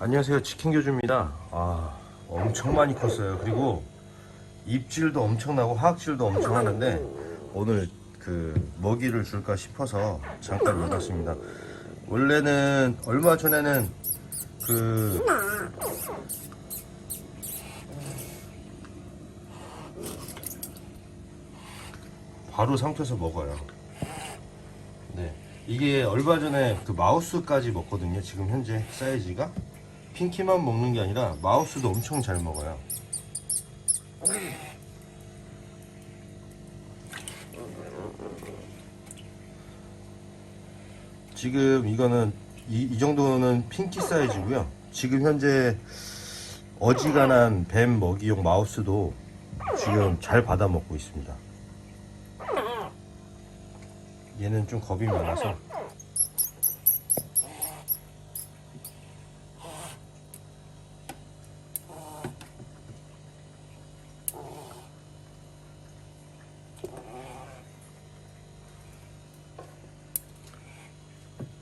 안녕하세요. 치킨교주입니다. 아 엄청 많이 컸어요. 그리고 입질도 엄청나고 화학질도 엄청 하는데 오늘 그 먹이를 줄까 싶어서 잠깐 와봤습니다. 원래는 얼마 전에는 그 바로 삼켜서 먹어요. 네. 이게 얼마 전에 그 마우스까지 먹거든요. 지금 현재 사이즈가 핑키만 먹는 게 아니라 마우스도 엄청 잘 먹어요. 지금 이거는 이, 이 정도는 핑키 사이즈고요. 지금 현재 어지간한 뱀 먹이용 마우스도 지금 잘 받아 먹고 있습니다. 얘는 좀 겁이 많아서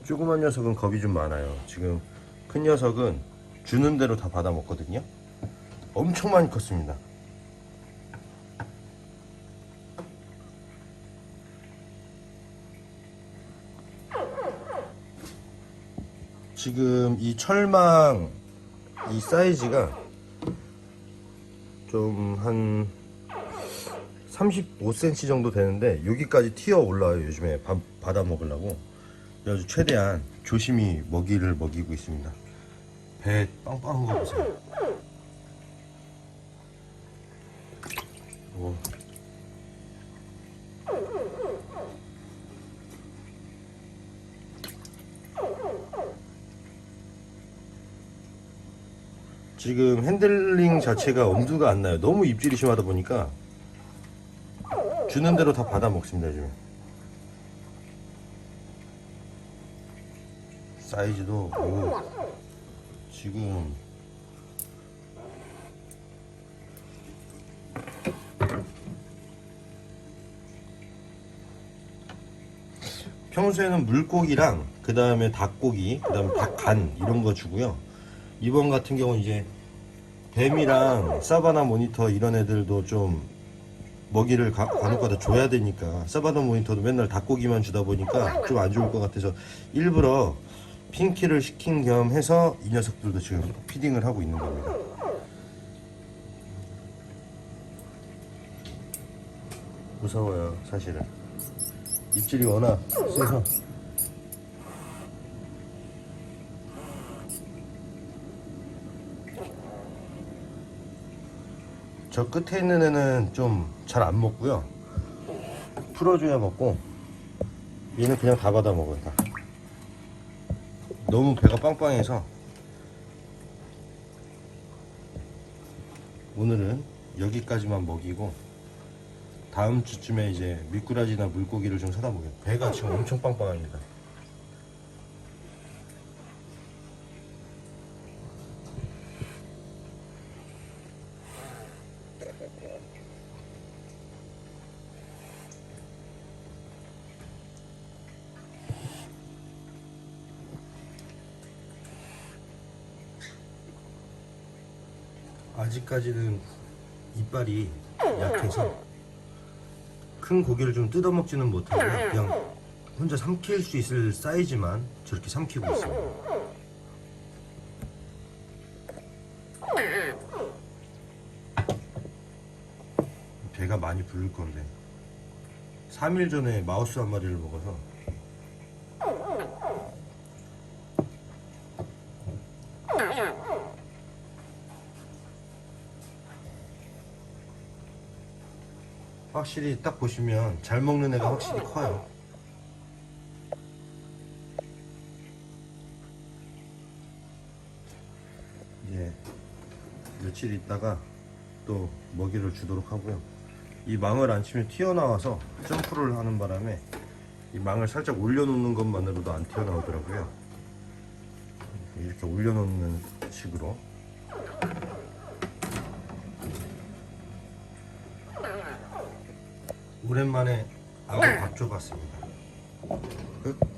조그만 녀석은 겁이 좀 많아요. 지금 큰 녀석은 주는 대로 다 받아 먹거든요. 엄청 많이 컸습니다. 지금 이 철망 이 사이즈가 좀한 35cm 정도 되는데 여기까지 튀어 올라와요 요즘에 밥 받아 먹으려고 그래서 최대한 조심히 먹이를 먹이고 있습니다. 배 빵빵한 거 보세요. 오. 지금 핸들링 자체가 엄두가 안 나요. 너무 입질이 심하다 보니까 주는 대로 다 받아 먹습니다 지금. 사이즈도 오, 지금 평소에는 물고기랑 그 다음에 닭고기 그 다음에 닭간 이런 거 주고요 이번 같은 경우는 이제 뱀이랑 사바나 모니터 이런 애들도 좀 먹이를 가, 간혹가다 줘야 되니까 사바나 모니터도 맨날 닭고기만 주다 보니까 좀 안 좋을 것 같아서 일부러 핑키를 시킨 겸 해서 이 녀석들도 지금 피딩을 하고 있는 겁니다. 무서워요, 사실은. 입질이 워낙 세서. 저 끝에 있는 애는 좀 잘 안 먹고요. 풀어줘야 먹고, 얘는 그냥 다 받아 먹어요, 다. 너무 배가 빵빵해서 오늘은 여기까지만 먹이고 다음 주쯤에 이제 미꾸라지나 물고기를 좀 사다 먹어요. 배가 지금 엄청 빵빵합니다. 아직까지는 이빨이 약해서 큰 고기를 좀 뜯어먹지는 못하고 그냥 혼자 삼킬 수 있을 사이즈만 저렇게 삼키고 있습니다. 배가 많이 부를 건데 3일 전에 마우스 한 마리를 먹어서 확실히 딱 보시면 잘 먹는 애가 확실히 커요. 이제 며칠 있다가 또 먹이를 주도록 하고요. 이 망을 안 치면 튀어나와서 점프를 하는 바람에 이 망을 살짝 올려놓는 것만으로도 안 튀어나오더라고요. 이렇게 올려놓는 식으로 오랜만에 아구 밥 줘봤습니다. 끝.